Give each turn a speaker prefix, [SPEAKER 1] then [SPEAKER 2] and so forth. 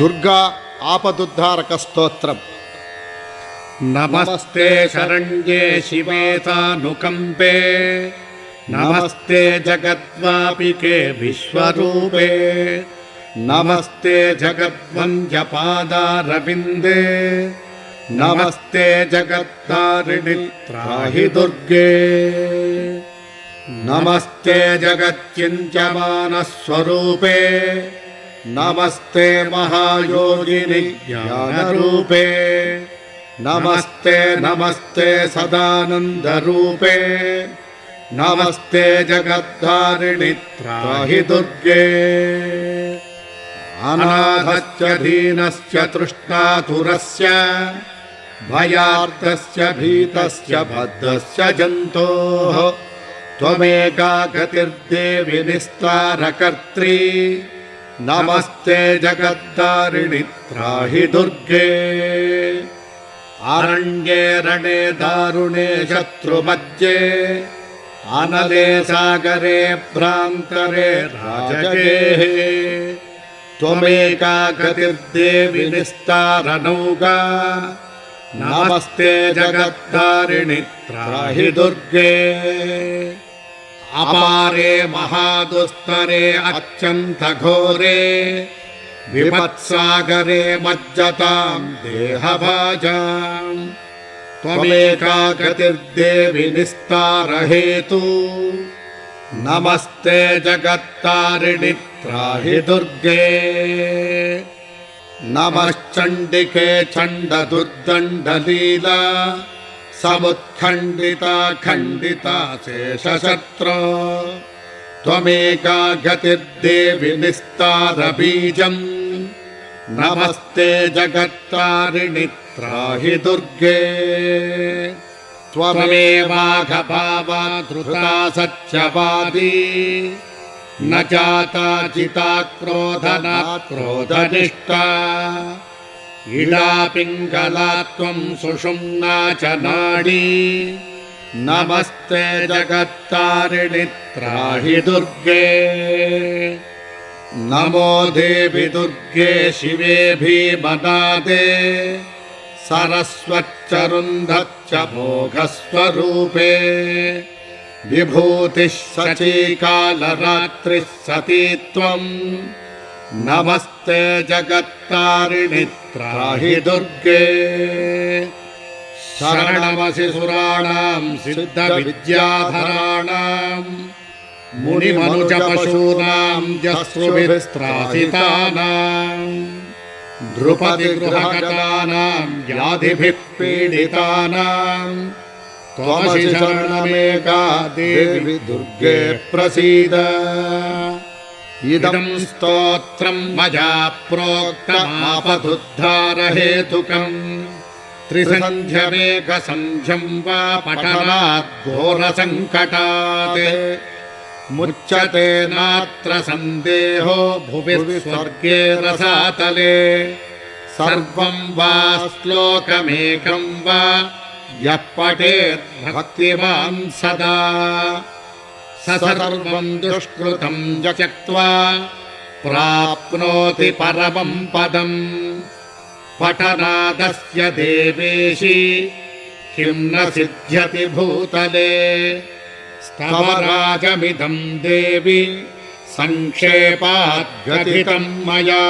[SPEAKER 1] దుర్గా ఆపదుద్ధారక స్తోత్రం
[SPEAKER 2] నమస్తే శరణ్యే శివేతానుకంపే. నమస్తే జగద్వాపికే విశ్వరూపే. నమస్తే జగద్వంద్యపాదారవిందే నమస్తే జగత్తారిణి త్రాహి దుర్గే నమస్తే జగత్యంత్యమానస్వరూపే नमस्ते महायोगिनि ज्ञानरूपे। नमस्ते नमस्ते सदानन्दरूपे। नमस्ते जगद्धारिणि त्राहि दुर्गे। अनाथश्च दीनश्च तृष्णातुरस्य भयार्तस्य भीतस्य भद्रस्य जन्तोः। त्वमेका गतिर्देवि निस्तारकर्त्री नमस्ते जगद्धारिणि त्राहि दुर्गे। अरण्ये रणे दारुणे शत्रुमध्ये। अनले सागरे भ्रान्तरे राजगेः। त्वमेका गतिर्देवि निस्तारनौका। नमस्ते जगद्धारिणि त्राहि दुर्गे अपारे महादुस्तरे अत्यन्तघोरे विपत्सागरे मज्जताम् देहभाजाम्। त्वमेका गतिर्देवि निस्तारहेतु। नमस्ते जगत्तारिणि त्राहि दुर्गे। नमश्चण्डिके चण्डदुर्दण्डलीला समुत्खण्डिता खण्डिता शेषशत्रो। त्वमेका गतिर्देवि निस्तारबीजम्। नमस्ते जगत्तारिणि त्राहि दुर्गे। त्वमेवाघभावा धृता सत्यवादी। न जाता चिता क्रोधना क्रोधनिष्ठा इडा पिङ्गला त्वम् सुषुम्ना च नाडी। नमस्ते जगत्तारिणि त्राहि दुर्गे। नमो देवि दुर्गे शिवे भीमनादे। सरस्वच्चरुन्धच्च मोघस्वरूपे। विभूतिः सचीकालरात्रिः सती त्वम् नमस्ते जगत्तारिणि दुर्गे। शरणमसि सुराणाम् सिद्धविद्याधराणाम् मुनिमनुजपशूनाम् जस्रुभिस्त्रासितानाम् द्रुपदिगृहगतानाम् व्याधिभिः पीडितानाम् त्वमसि शरणमेका देवि दुर्गे प्रसीद। इदम् स्तोत्रम् मया प्रोक्तमापदुद्धारहेतुकम् त्रिसन्ध्यमेकसन्ध्यम् वा पठनात् घोरसङ्कटात् मुच्यते नात्र सन्देहो भुवि स्वर्गे रसातले। सर्वम् वा श्लोकमेकम् वा यः पठेत् भक्तिमान् सदा। स सर्वम् दुष्कृतम् त्यक्त्वा प्राप्नोति परमम् पदम्। पठनादस्य देवेशि किम् न सिद्ध्यति भूतले। स्तवराजमिदम् देवि सङ्क्षेपाद्गथितम् मया